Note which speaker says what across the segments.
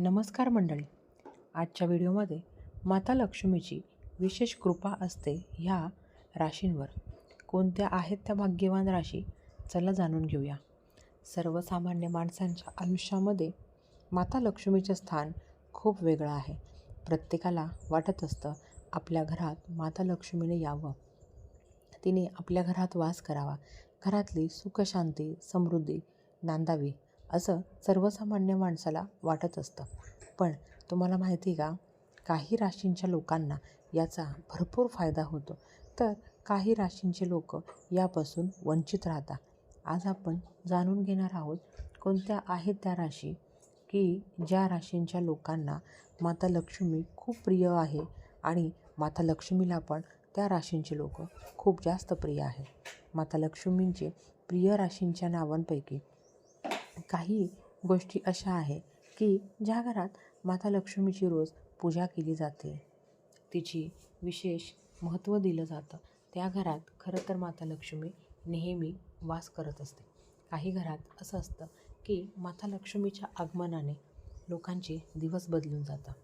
Speaker 1: नमस्कार मंडळी. आजच्या व्हिडिओमध्ये माता लक्ष्मीची विशेष कृपा असते ह्या राशींवर. कोणत्या आहेत त्या भाग्यवान राशी? चला जाणून घेऊया. सर्वसामान्य माणसांच्या आयुष्यामध्ये माता लक्ष्मीचे स्थान खूप वेगळं आहे. प्रत्येकाला वाटत असतं आपल्या घरात माता लक्ष्मीने यावं. तिने आपल्या घरात वास करावा. घरातली सुखशांती समृद्धी नांदावी. असं सर्वसामान्य माणसाला वाटत असतं. पण तुम्हाला माहिती का? काही राशींच्या लोकांना याचा भरपूर फायदा होतो. तर काही राशींचे लोक यापासून वंचित राहतात. आज आपण जाणून घेणार आहोत कोणत्या आहेत त्या राशी की ज्या राशींच्या लोकांना माता लक्ष्मी खूप प्रिय आहे आणि माता लक्ष्मीला पण त्या राशींचे लोक खूप जास्त प्रिय आहेत. माता लक्ष्मींचे प्रिय राशींच्या नावांपैकी काही गोष्टी अशा आहे की ज्या घरात माता लक्ष्मीची रोज पूजा केली जाते. तिची विशेष महत्त्व दिलं जातं. त्या घरात खरं तर माता लक्ष्मी नेहमी वास करत असते. काही घरात असं असतं की माता लक्ष्मीच्या आगमनाने लोकांचे दिवस बदलून जातात.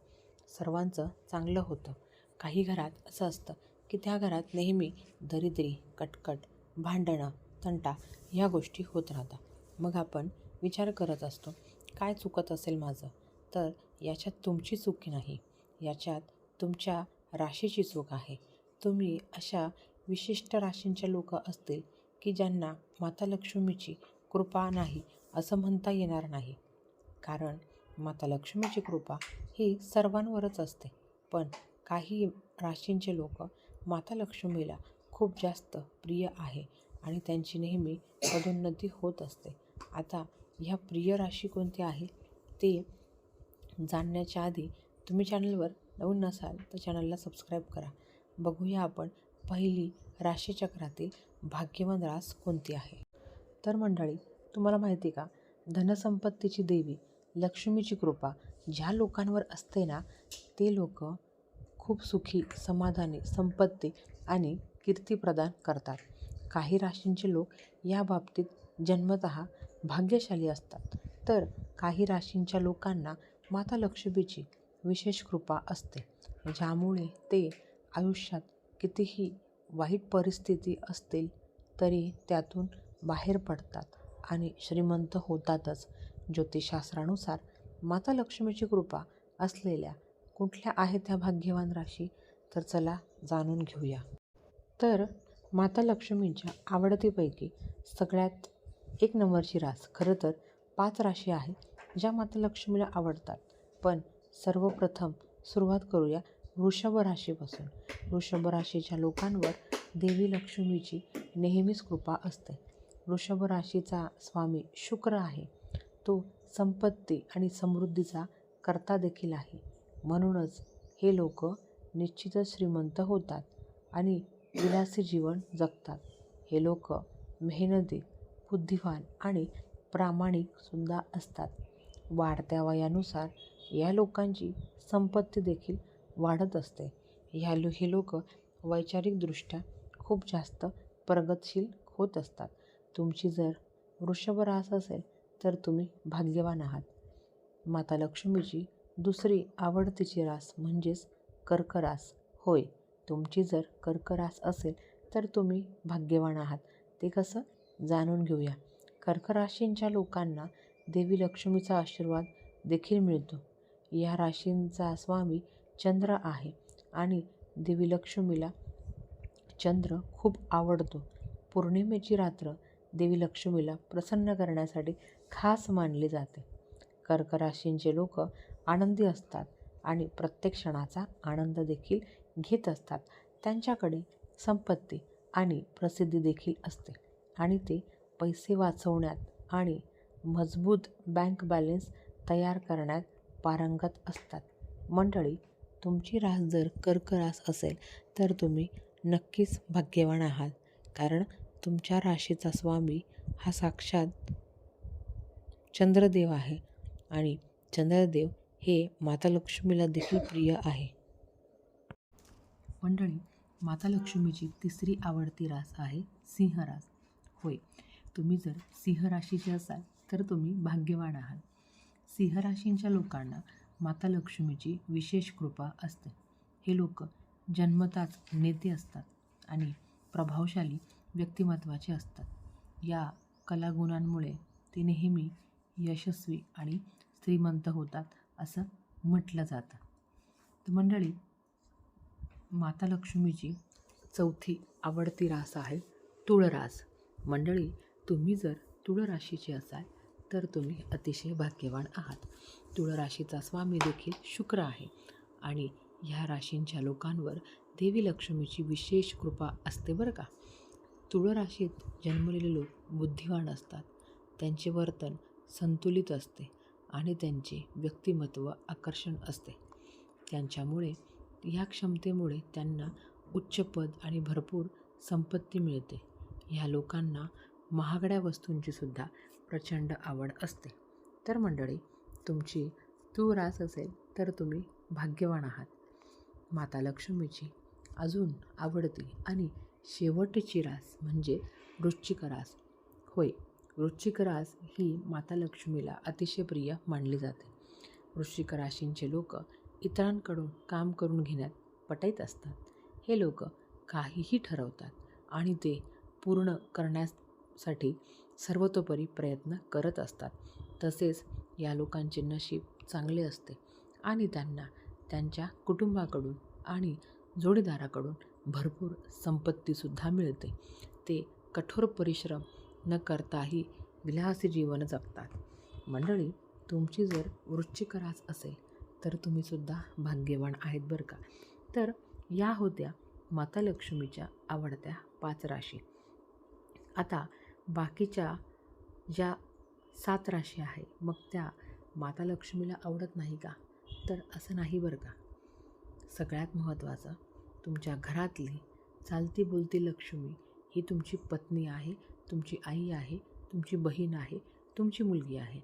Speaker 1: सर्वांचं चांगलं होतं. काही घरात असं असतं की त्या घरात नेहमी दरिद्री कटकट भांडणं तंटा ह्या गोष्टी होत राहतात. मग आपण विचार करत असतो काय चुकत असेल माझं? तर याच्यात तुमची चूक नाही. याच्यात तुमच्या राशीची चूक आहे. तुम्ही अशा विशिष्ट राशींच्या लोक असतील की ज्यांना माता लक्ष्मीची कृपा नाही असं म्हणता येणार नाही. कारण माता लक्ष्मीची कृपा ही सर्वांवरच असते. पण काही राशींचे लोक माता लक्ष्मीला खूप जास्त प्रिय आहे आणि त्यांची नेहमी पदोन्नती होत असते. आता ह्या प्रिय राशी कोणती आहे? ते जाणण्याच्या आधी तुम्ही चॅनलवर नवीन नसाल तर चॅनलला सबस्क्राईब करा. बघूया आपण पहिली राशीचक्रातील भाग्यवान रास कोणती आहे? तर मंडळी तुम्हाला माहिती का? धनसंपत्तीची देवी लक्ष्मीची कृपा ज्या लोकांवर असते ना ते लोक खूप सुखी समाधानी संपत्ती आणि कीर्ती प्रदान करतात. काही राशींचे लोक या बाबतीत जन्मत भाग्यशाली असतात. तर काही राशींच्या लोकांना माता लक्ष्मीची विशेष कृपा असते. ज्यामुळे ते आयुष्यात कितीही वाईट परिस्थिती असतील तरी त्यातून बाहेर पडतात आणि श्रीमंत होतातच. ज्योतिषशास्त्रानुसार माता लक्ष्मीची कृपा असलेल्या कुठल्या आहेत त्या भाग्यवान राशी? तर चला जाणून घेऊया. तर माता लक्ष्मींच्या आवडतीपैकी सगळ्यात एक नंबरची रास. खरं तर पाच राशी आहेत ज्या माता लक्ष्मीला आवडतात. पण सर्वप्रथम सुरुवात करूया वृषभ राशीपासून. वृषभ राशीच्या लोकांवर देवी लक्ष्मीची नेहमीच कृपा असते. वृषभ राशीचा स्वामी शुक्र आहे. तो संपत्ती आणि समृद्धीचा करता देखील आहे. म्हणूनच हे लोक निश्चितच श्रीमंत होतात आणि विलासी जीवन जगतात. हे लोक मेहनती बुद्धिवान आणि प्रामाणिकसुद्धा असतात. वाढत्या वयानुसार या लोकांची संपत्ती देखील वाढत असते. ह्या लो हे लोक वैचारिकदृष्ट्या खूप जास्त प्रगतशील होत असतात. तुमची जर वृषभ रास असेल तर तुम्ही भाग्यवान आहात. माता लक्ष्मीची दुसरी आवडतीची रास म्हणजेच कर्करास. होय तुमची जर कर्करास असेल तर तुम्ही भाग्यवान आहात. ते कसं? जाणून घेऊया. कर्क राशींच्या लोकांना देवी लक्ष्मीचा आशीर्वाद देखील मिळतो. या राशींचा स्वामी चंद्र आहे आणि देवी लक्ष्मीला चंद्र खूप आवडतो. पौर्णिमेची रात्र देवी लक्ष्मीला प्रसन्न करण्यासाठी खास मानली जाते. कर्क राशींचे लोक आनंदी असतात आणि प्रत्येक क्षणाचा आनंद देखील घेत असतात. त्यांच्याकडे संपत्ती आणि प्रसिद्धी देखील असते. आणि ते पैसे वाचवण्यात आणि मजबूत बँक बॅलेन्स तयार करण्यात पारंगत असतात. मंडळी तुमची रास जर कर्क रास असेल तर तुम्ही नक्कीच भाग्यवान आहात कारण तुमच्या राशीचा स्वामी हा साक्षात चंद्रदेव आहे आणि चंद्रदेव हे माता लक्ष्मीला देखील प्रिय आहे. मंडळी माता लक्ष्मीची तिसरी आवडती रास आहे सिंह रास. होय. तुम्ही जर सिंह राशीचे असाल तर तुम्ही भाग्यवान आहात. सिंह राशींच्या लोकांना माता लक्ष्मीची विशेष कृपा असते. हे लोक जन्मताच नेते असतात आणि प्रभावशाली व्यक्तिमत्वाचे असतात. या कलागुणांमुळे ते नेहमी यशस्वी आणि श्रीमंत होतात असं म्हटलं जातं. तर मंडळी माता लक्ष्मीची चौथी आवडती रास आहे तुळरास मंडळी तुम्ही जर तुळ राशीचे असाल तर तुम्ही अतिशय भाग्यवान आहात. तुळ राशीचा स्वामी देखील शुक्र आहे आणि ह्या राशींच्या लोकांवर देवी लक्ष्मीची विशेष कृपा असते बरं का. तुळ राशीत जन्मलेले लोक बुद्धिवान असतात. त्यांचे वर्तन संतुलित असते आणि त्यांचे व्यक्तिमत्व आकर्षण असते. त्यांच्यामुळे या क्षमतेमुळे त्यांना उच्च पद आणि भरपूर संपत्ती मिळते. ह्या लोकांना महागड्या वस्तूंची सुद्धा प्रचंड आवड असते. तर मंडळी तुमची तू रास असेल तर तुम्ही भाग्यवान आहात. माता लक्ष्मीची अजून आवडती आणि शेवटची रास म्हणजे वृश्चिक रास. होय वृश्चिक रास ही माता लक्ष्मीला अतिशय प्रिय मानली जाते. वृश्चिक राशींचे लोक इतरांकडून काम करून घेण्यात पटाईत असतात. हे लोक काहीही ठरवतात आणि ते पूर्ण करण्यासाठी सर्वतोपरी प्रयत्न करत असतात. तसेच या लोकांचे नशीब चांगले असते आणि त्यांना त्यांच्या कुटुंबाकडून आणि जोडीदाराकडून भरपूर संपत्तीसुद्धा मिळते. ते कठोर परिश्रम न करताही विलासी जीवन जगतात. मंडळी तुमची जर वृश्चिक रास असेल तर तुम्हीसुद्धा भाग्यवान आहेत बरं का? तर या होत्या माता लक्ष्मीच्या आवडत्या पाच राशी. आता बाकीच्या ज्या सात राशी आहे मग त्या माता लक्ष्मीला आवडत नाही का? तर असं नाही बरं का? सगळ्यात महत्त्वाचं तुमच्या घरातली चालती बोलती लक्ष्मी ही तुमची पत्नी आहे तुमची आई आहे तुमची बहीण आहे तुमची मुलगी आहे.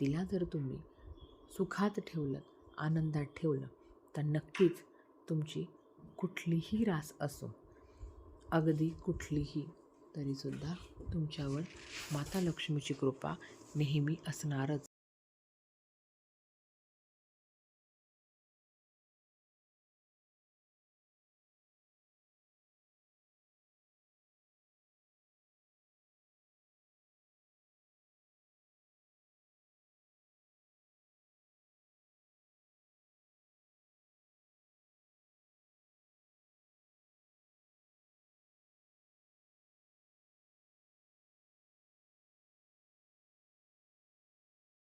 Speaker 1: तिला जर तुम्ही सुखात ठेवलं आनंदात ठेवलं तर नक्कीच तुमची कुठलीही रास असो अगदी कुठलीही तरीसुद्धा तुमच्यावर माता लक्ष्मीची कृपा नेहमी असणारच.